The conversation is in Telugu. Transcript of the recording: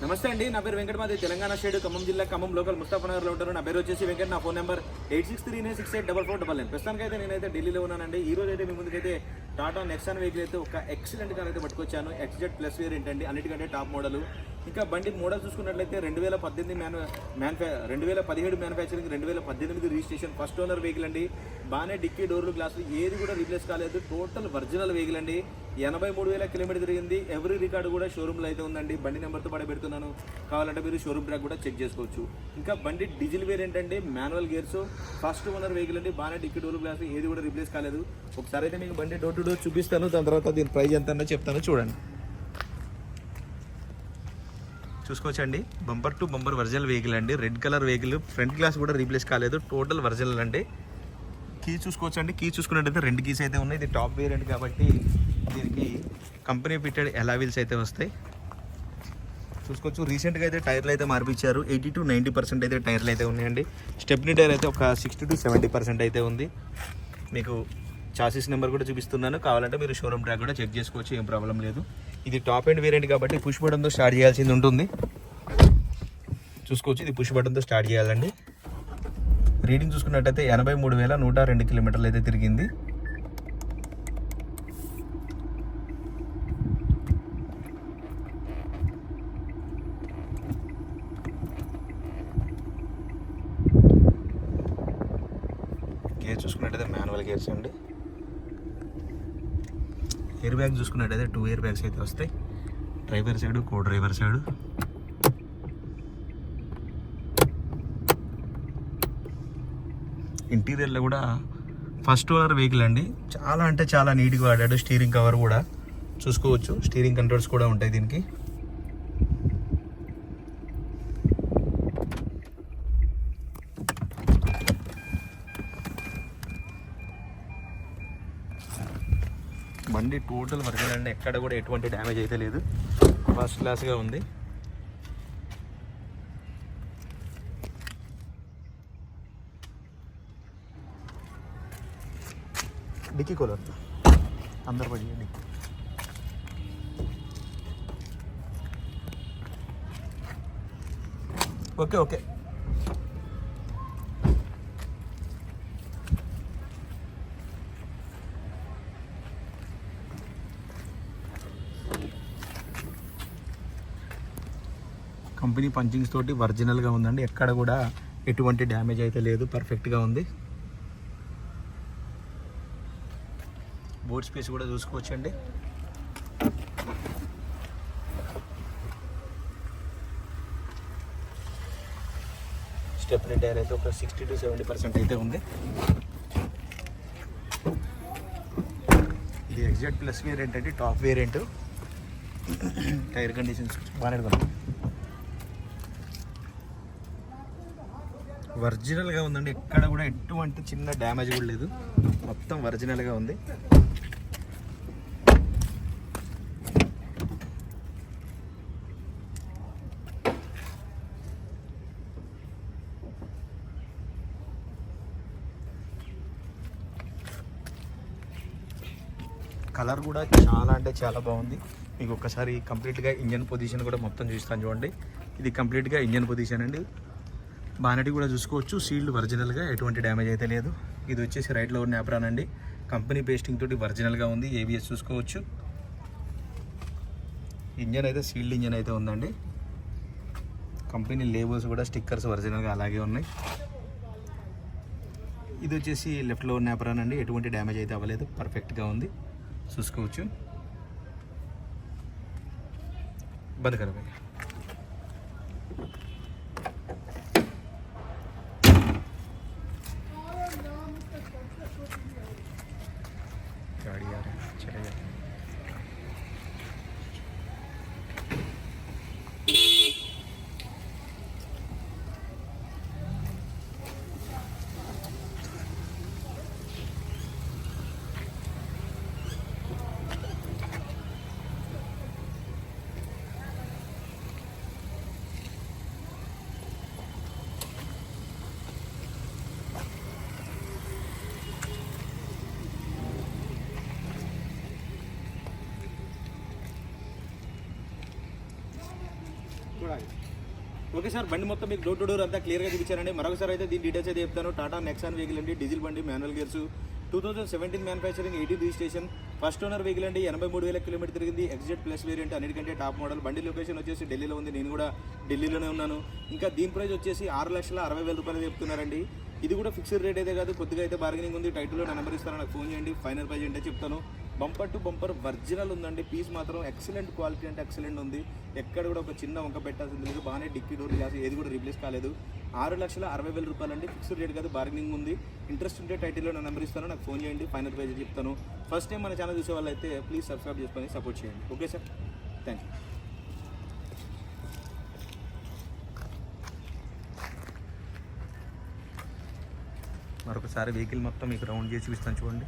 నమస్తే అండి నా పేరు వెంకటమాది తెలంగాణ స్టేట్ ఖమ్మం జిల్లా ఖమ్మం లోకల్ ముస్తాఫనగర్లో ఉంటారు. నా పేరు వచ్చేసి వెంకట నా phone number eight six three nine six eight double four double nine. ప్రస్తుతానికైతే నేనైతే ఢిల్లీలో ఉన్నానండి. ఈ రోజు అయితే మీ ముందుకైతే టాటా నెక్సాన్ వెహికల్ అయితే ఒక ఎక్సలెంట్ కార్ అయితే పట్టుకొచ్చాను. ఎక్స్జెట్ ప్లస్ వేరియంట్ అండి. అన్నిటికంటే టాప్ మోడల్ ఇంకా బండి మోడల్ చూసుకున్నట్లయితే రెండు వేల పద్దెనిమిది మ్యాను మ్యానుఫ్యా రెండు వేల పదిహేడు మ్యానుఫ్యాక్చరింగ్ రెండు వేల పద్దెనిమిది రిజిస్ట్రేషన్ ఫస్ట్ ఓనర్ వెహికల్ అండి. బాగానే డిక్కీ డోర్లు గ్లాసులు ఏది కూడా రీప్లేస్ కాలేదు. టోటల్ ఒరిజినల్ వెహికల్ అండి. ఎనభై మూడు వేల కిలోమీటర్ తిరిగింది. ఎవరీ రికార్డు కూడా షోరూమ్లో అయితే ఉందండి. బండి నెంబర్తో పడే పెడుతున్నాను. కావాలంటే మీరు షోరూమ్ ట్రాక్ కూడా చెక్ చేసుకోవచ్చు. ఇంకా బండి డీజిల్ వేరియంట్ అండి. Manual gears first owner vehicle అండి. బాగానే డిక్కీ డోర్ గ్లాస్ ఏది కూడా రీప్లేస్ కాలేదు. ఒకసారి అయితే మీకు బండి డోర్ టు డోర్ చూపిస్తాను. దాని తర్వాత దీని ప్రైస్ ఎంత చెప్తాను. చూడండి. చూసుకోవచ్చండి. Bumper to bumper original vehicle అండి. Red colour vehicle front glass కూడా రీప్లేస్ కాలేదు. టోటల్ ఒరిజినల్ అండి. కీ చూసుకోవచ్చండి. కీ చూసుకున్నట్టయితే రెండు కీస్ అయితే ఉన్నాయి. ఇది టాప్ వేరియంట్ కాబట్టి దీనికి కంపెనీ ఫిట్టెడ్ వీల్స్ అయితే వస్తాయి. చూసుకోవచ్చు. రీసెంట్గా అయితే టైర్లు అయితే మార్పించారు ఎయిటీ టు నైంటీ పర్సెంట్ అయితే టైర్లు అయితే ఉన్నాయండి. స్టెప్నీ టైర్ అయితే ఒక సిక్స్టీ టు సెవెంటీ పర్సెంట్ అయితే ఉంది. మీకు చాసిస్ నెంబర్ కూడా చూపిస్తున్నాను. కావాలంటే మీరు షోరూమ్ ట్రాక్ కూడా చెక్ చేసుకోవచ్చు ఏం ప్రాబ్లం లేదు. ఇది టాప్ ఎండ్ వేరియంట్ కాబట్టి పుష్ బటన్తో స్టార్ట్ చేయాల్సింది ఉంటుంది. చూసుకోవచ్చు ఇది పుష్ బటన్తో స్టార్ట్ చేయాలండి. రీడింగ్ చూసుకున్నట్టయితే ఎనభై మూడు వేల నూట రెండు కిలోమీటర్లు అయితే తిరిగింది. గేర్ చూసుకున్నట్టయితే మాన్యువల్ గేర్స్ అండి. ఎయిర్ బ్యాగ్ చూసుకున్నట్టయితే టూ ఇయర్ బ్యాగ్స్ అయితే వస్తాయి. Driver side co driver side ఇంటీరియర్లో కూడా ఫస్ట్ ఓనర్ వెహికల్ అండి. చాలా అంటే చాలా నీట్గా వాడాడు. స్టీరింగ్ కవర్ కూడా చూసుకోవచ్చు. స్టీరింగ్ కంట్రోల్స్ కూడా ఉంటాయి దీనికి. బండి టోటల్ వర్గల్ అండి ఎక్కడ కూడా ఎటువంటి డ్యామేజ్ అయితే లేదు. ఫస్ట్ క్లాస్గా ఉంది. Dickey cooler. అందరు పడి dickey. Okay okay company punchings తోటి ఒరిజినల్గా ఉందండి. ఎక్కడ కూడా ఎటువంటి డ్యామేజ్ అయితే లేదు. పర్ఫెక్ట్గా ఉంది. బోర్డ్ స్పేస్ కూడా చూసుకోవచ్చండి. స్టెప్నీ టైర్ అయితే ఒక సిక్స్టీ టు సెవెంటీ పర్సెంట్ అయితే ఉంది. ఇది ఎగ్జాక్ట్ ప్లస్ వేరియంట్ అంటే టాప్ వేరియంట్ టైర్ కండిషన్స్ బాగానే ఒరిజినల్గా ఉందండి. ఎక్కడ కూడా ఎటువంటి చిన్న డ్యామేజ్ కూడా లేదు. మొత్తం ఒరిజినల్గా ఉంది. కలర్ కూడా చాలా అంటే చాలా బాగుంది. మీకు ఒక్కసారి కంప్లీట్గా ఇంజన్ పొజిషన్ కూడా మొత్తం చూస్తాను చూడండి. ఇది కంప్లీట్గా ఇంజన్ పొజిషన్ అండి. బానెట్ కూడా చూసుకోవచ్చు. సీల్డ్ ఒరిజినల్గా ఎటువంటి డ్యామేజ్ అయితే లేదు. ఇది వచ్చేసి రైట్లో ఉన్న యాప్రాన్ అండి. కంపెనీ పేస్టింగ్ తోటి ఒరిజినల్గా ఉంది. ఏబిఎస్ చూసుకోవచ్చు. ఇంజన్ అయితే సీల్డ్ ఇంజన్ అయితే ఉందండి. కంపెనీ లేబుల్స్ కూడా స్టిక్కర్స్ ఒరిజినల్గా అలాగే ఉన్నాయి. ఇది వచ్చేసి లెఫ్ట్లో ఉన్న యాప్రాన్ అండి. ఎటువంటి డ్యామేజ్ అయితే అవ్వలేదు. పర్ఫెక్ట్గా ఉంది. చూసుకోవచ్చు. బంద్ ఓకే సార్ బండి మొత్తం మీకు డోర్ టు డోర్ అంతా క్లియర్గా చూపించారండి. మరొకసారి అయితే దీని డీటెయిల్స్ అయితే చెప్తాను. టాటా నెక్సాన్ వెహికల్ అండి డీజిల్ బండి manual gears two thousand seventeen manufacturing eighty registration first owner vehicle అండి ఎనభై మూడు వేల కిలోమీటర్ తిరిగింది. ఎగ్జిట్ ప్లస్ వేరియంట్ అన్నిటికంటే టాప్ మోడల్ బండి లొకేషన్ వచ్చేసి ఢిల్లీలో ఉంది. నేను కూడా ఢిల్లీలోనే ఉన్నాను. ఇంకా దీని ప్రైస్ వచ్చేసి ఆరు లక్షల అరవై వేల రూపాయలు చెప్తున్నారండి. ఇది కూడా ఫిక్స్డ్ రేట్ అయితే కాదు కొద్దిగా అయితే బార్గెనింగ్ ఉంది. టైటిల్లో నా నెంబర్ ఇస్తాను నాకు ఫోన్ చేయండి. ఫైనల్ ప్రైజ్ అంటే చెప్తాను. బంపర్ టు బంపర్ ఒరిజినల్ ఉందండి. పీస్ మాత్రం ఎక్సలెంట్ క్వాలిటీ అంటే ఎక్సలెంట్ ఉంది. ఎక్కడ కూడా ఒక చిన్న వంక పెట్టాల్సింది లేదు. బాగానే డిక్కీ డోర్ గ్లాస్ ఏది కూడా రీప్లేస్ కాలేదు. ఆరు లక్షల అరవై వేల రూపాయలు అండి ఫిక్స్డ్ రేట్ కాదు. బార్గెనింగ్ ఉంది. ఇంట్రెస్ట్ ఉంటే టైటిల్లో నా నెంబర్ ఇస్తాను. నాకు ఫోన్ చేయండి. ఫైనల్ ప్రైజ్ చెప్తాను. ఫస్ట్ టైం మన ఛానల్ చూసే వాళ్ళైతే ప్లీజ్ సబ్స్క్రైబ్ చేసుకొని సపోర్ట్ చేయండి. Okay sir? Thank you. మరొకసారి వెహికల్ మొత్తం మీకు రౌండ్ చేసి చూపిస్తాను చూడండి.